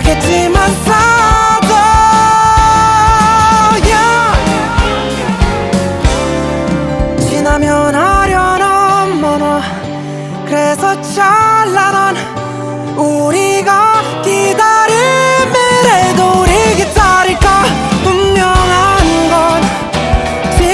가겠지만 사도야 yeah. 지나면 아련한 번호 그래서 잘라나